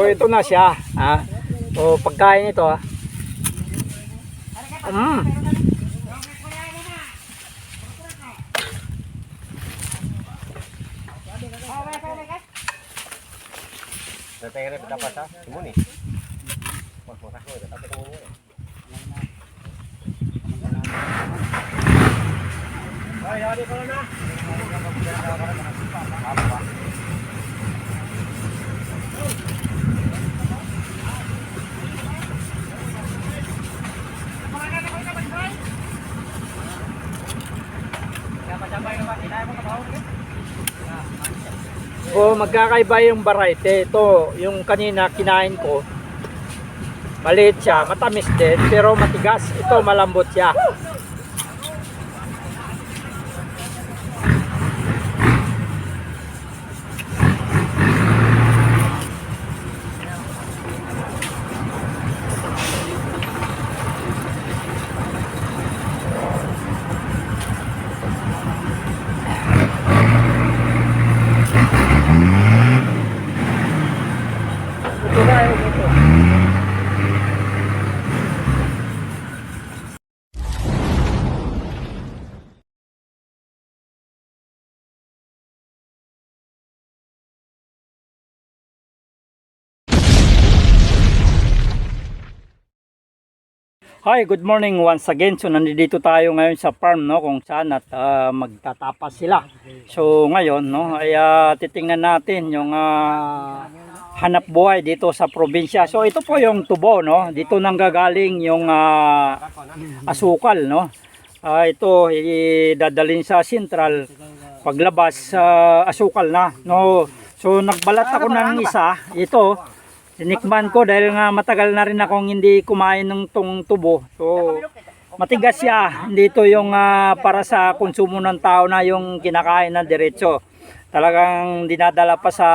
So ito na siya, ha. So pagkain ito, ha. Mm. Natay rin dapat sa simuni. Wag mo sa ko, dapat mo mo. Ay, ari ko na. So magkakaiba yung variety. Ito, yung kanina kinain ko. Maliit siya, matamis din, pero matigas. Ito malambot siya. Hi, good morning once again. So nandito tayo ngayon sa farm no kung saan at ah, magtatapas sila. So ngayon no ay ah, titingnan natin yung ah, hanap buhay dito sa probinsya. So ito po yung tubo no. Dito nang gagaling yung ah, asukal no. Ah, ito idadalhin sa central paglabas sa asukal na no. So nagbalat ako ng isa. Ito Tinikman ko dahil nga matagal na rin akong hindi kumain ng tong tubo. So, matigas siya. Hindi ito yung ah, para sa konsumo ng tao na yung kinakain na diretso. Talagang dinadala pa sa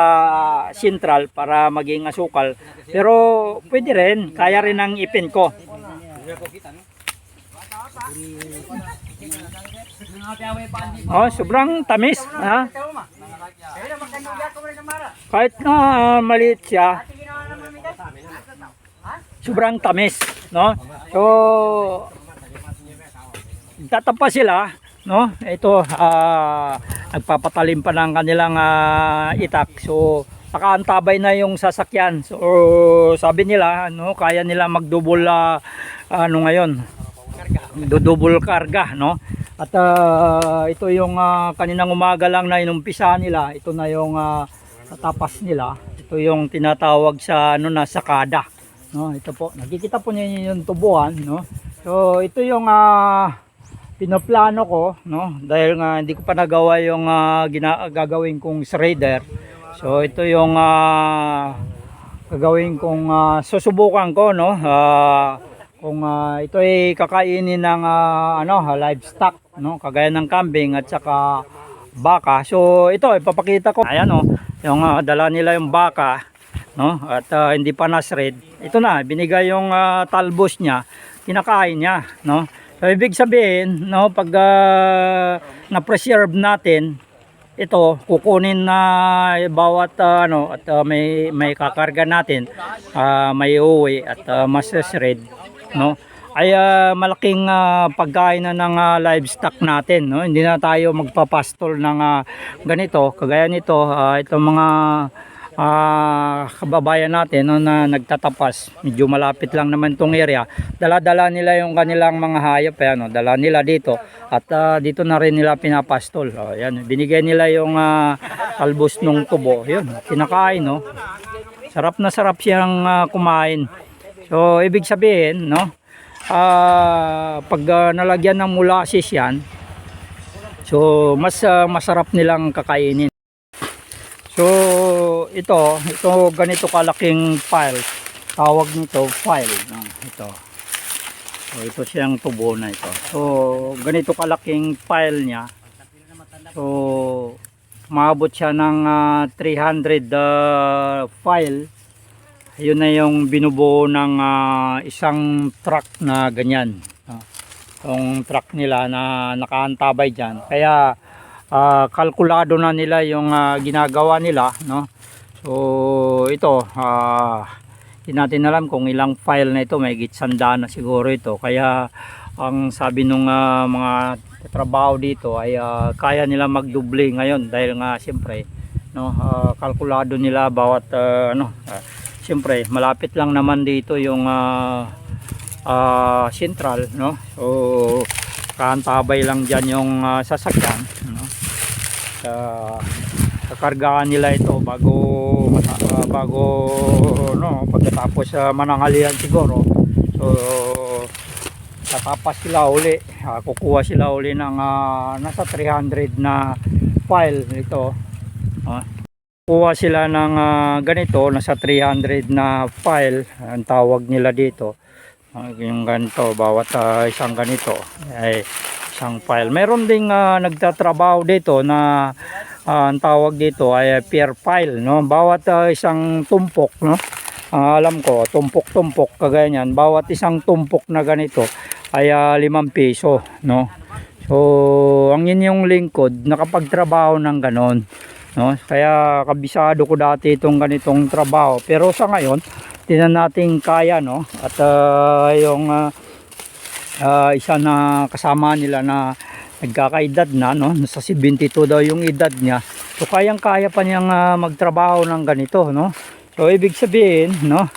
central para maging asukal. Pero pwede rin, kaya rin ang ipin ko. Oh, sobrang tamis, ha? Kahit na ah, maliit siya, sobrang tamis, no? So, tatapa sila, no? Ito, ah, nagpapatalim pa ng kanilang ah, itak. So, nakaantabay na yung sasakyan. So, sabi nila, no, kaya nila magdubol ah, ano ngayon, dudubol karga, no? At ah, ito yung ah, kaninang umaga lang na inumpisa nila. Ito na yung ah, tapas nila. Ito yung tinatawag sa ano na sakada. No, ito po. Nakikita po niyo yung tubuan, no? So, ito yung ah, pinoplano ko, no? Dahil nga hindi ko pa nagawa yung ah, gina- kong shredder. So, ito yung ah, gagawin kong ah, susubukan ko, no? Ah, kung ah, ito ay kakainin ng ah, ano, livestock, no? Kagaya ng kambing at saka baka. So, ito ipapakita ko. Ayan, no? Yung ah, dala nila yung baka, no? At ah, hindi pa na-shred. Ito na, binigay yung ah, talbos niya, kinakain niya, no? So, ibig sabihin, no, pag ah, na-preserve natin, ito kukunin na bawat ah, ano at ah, may may kakarga natin ah, may uwi at uh, shred no? Ay ah, malaking ah, pagkain na ng ah, livestock natin no? Hindi na tayo magpapastol ng ah, ganito. Kagaya nito ah, itong mga ah, kababayan natin no, na nagtatapas. Medyo malapit lang naman tong area. Dala-dala nila yung kanilang mga hayop eh, ano, dala nila dito. At ah, dito na rin nila pinapastol. Oh, yan, binigay nila yung ah, talbos ng tubo. Yun, kinakain no. Sarap na sarap siyang ah, kumain. So ibig sabihin no ah, pag ah, nalagyan ng molasses yan so mas ah, masarap nilang kakainin. So, ito, ito ganito kalaking file. Tawag nito file. No, ito. So, ito siyang tubo na ito. So, ganito kalaking file niya. So, maabot siya ng ah, 300 ah, file. Yun na yung binubuo ng ah, isang truck na ganyan. No? Yung truck nila na nakaantabay dyan. Kaya, ah, kalkulado na nila yung ah, ginagawa nila no? So ito, ah hindi natin alam kung ilang file na ito, may gitsanda na siguro ito. Kaya ang sabi nung ah, mga trabaho dito ay ah, kaya nila magduble ngayon dahil nga siyempre no? Ah, kalkulado nila bawat ah, ano ah, siyempre malapit lang naman dito yung ah, ah, central no? So kaantabay lang diyan yung ah, sasakyan no sa kakargaan nila ito bago ah, bago no pagkatapos sa mananghalian siguro. So tatapas sila uli. Ah, kukuha sila uli ng ah, nasa 300 na file nito. Ah, kuha sila ng ah, ganito nasa 300 na file ang tawag nila dito. Ah, yung ganito bawat ah, isang ganito. Ay isang file. Meron ding ah, nagtatrabaho dito na ah, ang tawag dito ay per file no? Bawat ah, isang tumpok no? Ah, alam ko tumpok-tumpok kagaya niyan. Bawat isang tumpok na ganito ay ah, limang piso no? So ang inyong lingkod nakapagtrabaho ng ganon no? Kaya kabisado ko dati itong ganitong trabaho. Pero sa ngayon tinan natin kaya no? At ah, yung ah, ah, isa na kasama nila na nagkakaedad na no? Nasa 72 daw yung edad niya. So kayang kaya pa niyang ah, magtrabaho ng ganito no? So ibig sabihin no?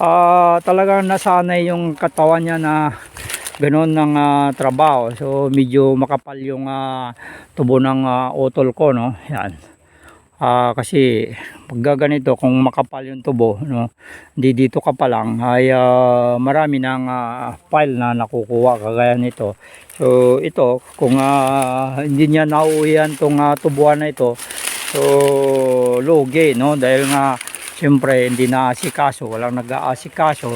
Ah, talagang nasanay yung katawan niya na ganoon ng ah, trabaho. So medyo makapal yung ah, tubo ng ah, utol ko no? Yan. Ah, kasi pag kung makapal yung tubo no hindi dito ka pa lang ay ah, marami ng ah, file na nakukuha kagaya nito. So ito kung ah, hindi niya nauwihan tong ah, tubuan na ito so lugi no dahil nga siyempre hindi naasikaso walang nag-aasikaso.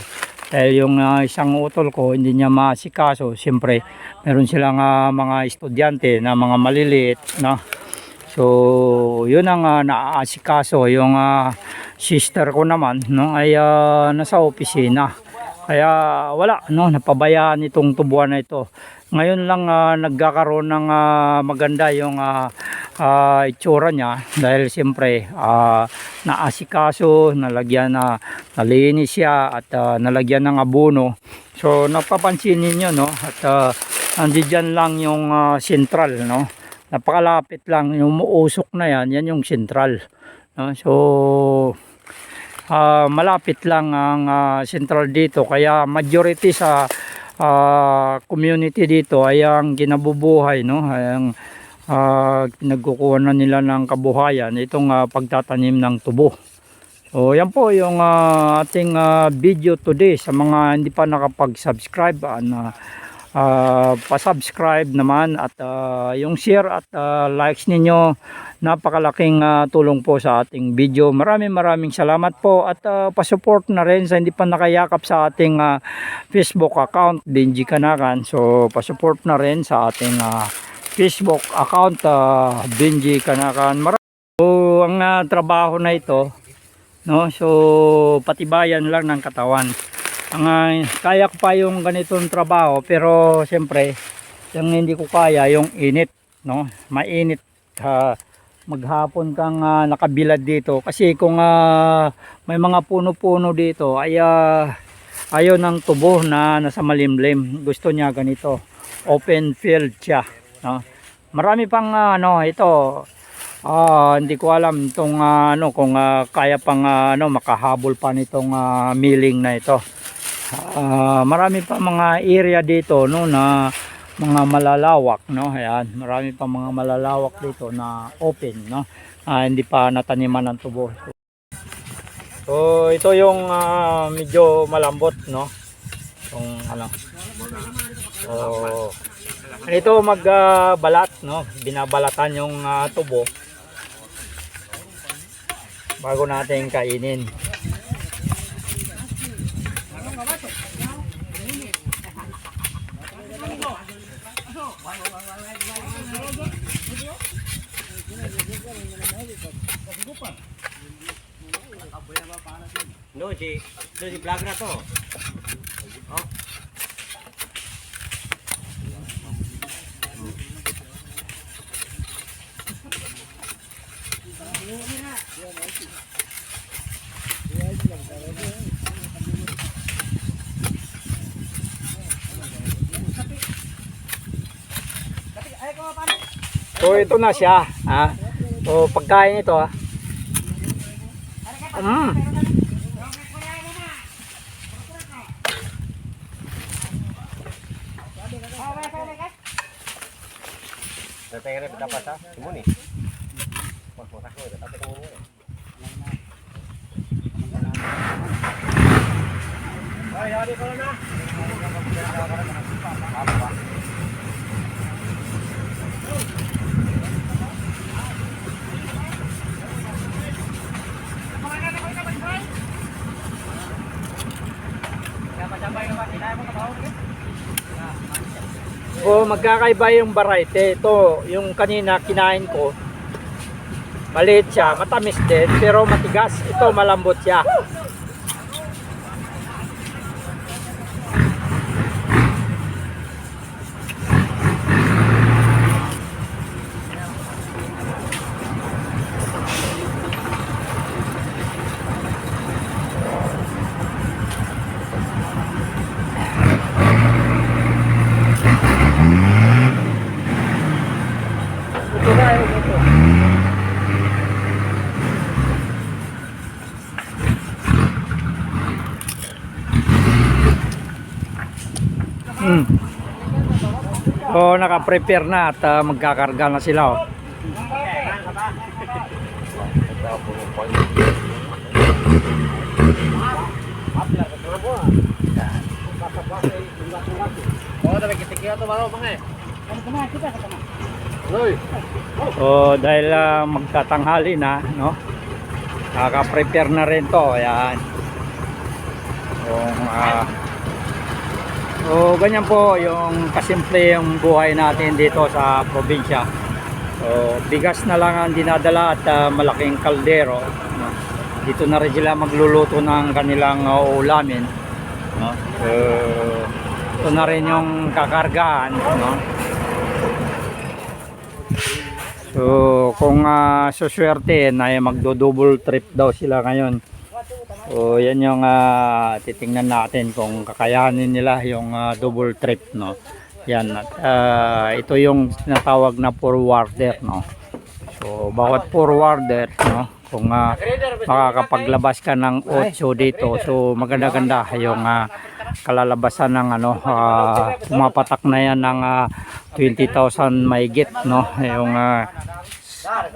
Dahil yung ah, isang utol ko hindi niya maasikaso siyempre meron silang ah, mga estudyante na mga maliliit no So, yun ang uh, naaasikaso. Yung ah, sister ko naman, no, ay ah, nasa opisina. Kaya wala, no, napabayaan itong tubuan na ito. Ngayon lang ah, nagkakaroon ng ah, maganda yung ah, ah, itsura niya dahil siyempre ah, naasikaso, nalagyan na nalinis siya at ah, nalagyan ng abono. So napapansin ninyo no at uh, nandiyan lang yung ah, central no napakalapit lang yung umuusok na yan. Yan yung central no? so ah, malapit lang ang ah, central dito. Kaya majority sa ah, community dito ay ang kinabubuhay no? Ang ah, nagkukuha na nila ng kabuhayan itong ah, pagtatanim ng tubo. So yan po yung ah, ating ah, video today. Sa mga hindi pa nakapag-subscribe uh, pa-subscribe naman at ah, yung share at ah, likes ninyo napakalaking ah, tulong po sa ating video. Maraming maraming salamat po at uh, pa-support na rin sa hindi pa nakayakap sa ating ah, Facebook account Benji Kanakan. So pa-support na rin sa ating ah, Facebook account uh, Benji Kanakan. Maraming So, ang ah, trabaho na ito no so patibayan lang ng katawan ang ah, kaya ko pa yung ganitong trabaho pero siyempre yung hindi ko kaya yung init no? Mainit ha? Maghapon kang ah, nakabilad dito. Kasi kung ah, may mga puno-puno dito ay ah, ayaw ng tubo na nasa malimlim. Gusto niya ganito. Open field siya no? Marami pang ah, ano ito Ah, hindi ko alam itong ah, ano kung ah, kaya pang ah, ano makahabol pa nitong ah, milling na ito. Ah, marami pa mga area dito no na mga malalawak no. Ayan, marami pa mga malalawak dito na open no. Ah, hindi pa nataniman ng tubo. So ito yung ah, medyo malambot no. Yung ano. So ito magbalat no. Binabalatan yung ah, tubo bago natin kainin. No, si, no, si vlog na to. So ito na siya, ha. So pagkain ito, ha. Mm. Tatay rin dapat sa simuni. Wah, murah ko, tapi kamu ni. Ay, hari ko na. O magkakaiba yung variety. Ito, yung kanina kinain ko. Maliit siya, matamis din, pero matigas. Ito, malambot siya. So, naka-prepare na at ah, magkakarga na sila. Oh. So, dahil ah, magtatanghali na, no? Naka-prepare na rin to. Ayan. Yung, ah, so, ganyan po yung kasimple yung buhay natin dito sa probinsya. So, bigas na lang ang dinadala at ah, malaking kaldero. No? Dito na rin sila magluluto ng kanilang ah, ulamin. No? So, ito na rin yung kakargaan. No? So, kung uh, suswerte na ay magdo-double trip daw sila ngayon. So, yan yung ah, titingnan natin kung kakayanin nila yung ah, double trip, no. Yan ah, ito yung natawag na forwarder, no. So, bawat forwarder, no, kung ah, makakapaglabas ka ng 8 dito, so maganda-ganda yung ah, kalalabasan ng ano, ah, pumapatak na yan ng ah, 20,000 mahigit, no, yung ah,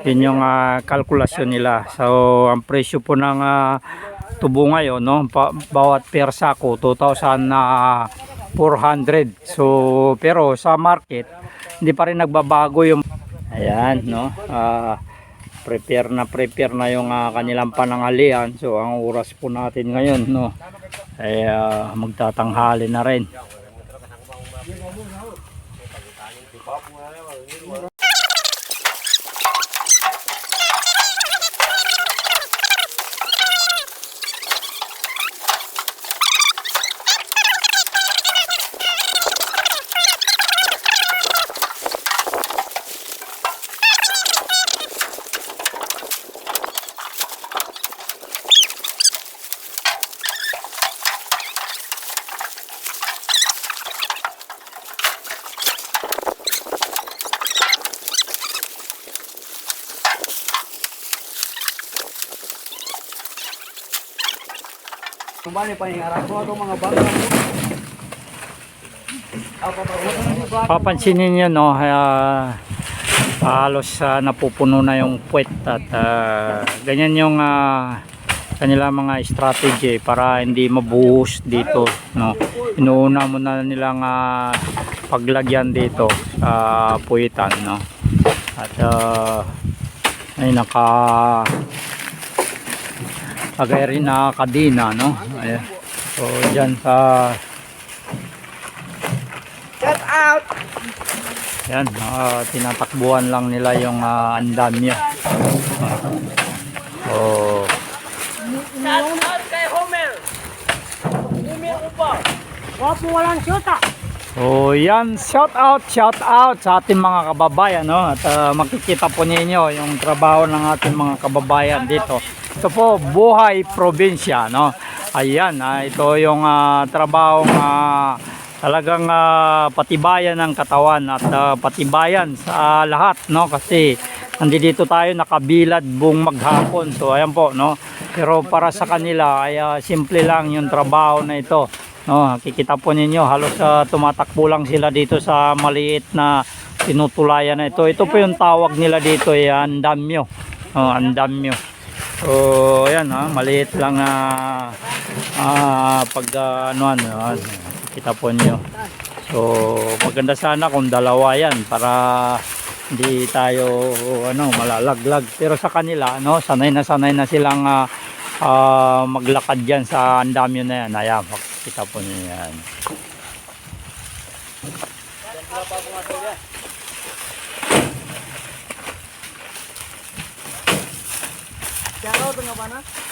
yun yung ah, kalkulasyon nila. So, ang presyo po ng ah, tubo ngayon, no, pa, bawat per sako, 2,400. So, pero sa market, hindi pa rin nagbabago yung Ayan, no. Ah, prepare na prepare na yung ah, kanilang panangalian. So, ang oras po natin ngayon, no, ay ah, magtatanghali na rin. Kung ba ni pangarap ko itong mga bangka pa papansinin nyo no? Ah, halos ah, napupuno na yung puwet at ah, ganyan yung ah, kanila mga strategy para hindi mabuhos dito no? Inuuna muna nilang ah, paglagyan dito sa puwitan no? At ah, ay naka lagay rin na kadina no Ayan. so dyan sa Shout out! Yan, ah, tinatakbuhan lang nila yung uh, andamyo. Oh, Wapo walang syuta! oh, yan, shout out, shout out sa ating mga kababayan, no? At ah, makikita po ninyo yung trabaho ng ating mga kababayan dito Ito po, buhay probinsya, no? Ayan, ah, ito yung ah, trabaho ah, talagang ah, patibayan ng katawan at ah, patibayan sa lahat, no? Kasi nandito tayo nakabilad buong maghapon. So ayan po, no? Pero para sa kanila ay ah, simple lang yung trabaho na ito. No, kikita po ninyo halos ah, tumatakbo lang sila dito sa maliit na tinutulayan na ito. Ito po yung tawag nila dito, ay andamyo. Oh, andamyo. So, ayan ha, maliit lang ah ah, pag ah, ano, ano, kita po niyo. So, maganda sana kung dalawa yan para hindi tayo ano malalaglag. Pero sa kanila, no, sanay na sanay na silang ah, ah, maglakad diyan sa andamyo na yan. Ayan, kita po niyo yan. Siya